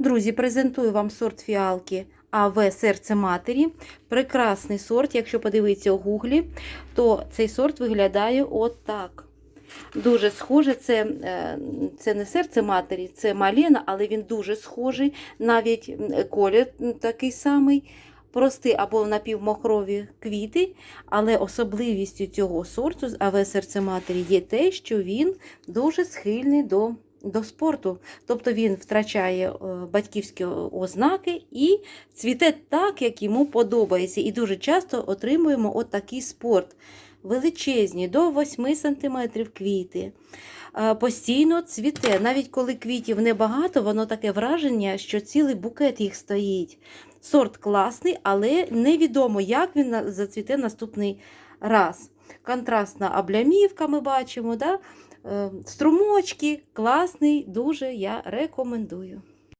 Друзі, презентую вам сорт фіалки АВ серце матері. Прекрасний сорт. Якщо подивитися у гуглі, то цей сорт виглядає отак. Дуже схоже, це, е, це не серце матері, це малена, але він дуже схожий. Навіть колір такий самий, простий або напівмохрові квіти. Але особливістю цього сорту АВ серце матері є те, що він дуже схильний до, до спорту. Тобто він втрачає е, батьківські ознаки і цвіте так, як йому подобається. І дуже часто отримуємо от такий спорт. Величезні, до 8 см квіти. Е, Постійно цвіте. Навіть коли квітів небагато, воно таке враження, що цілий букет їх стоїть. Сорт класний, але невідомо, як він зацвіте наступний раз. Контрастна облямівка ми бачимо. Да? Е, Струмочки класний, дуже я рекомендую.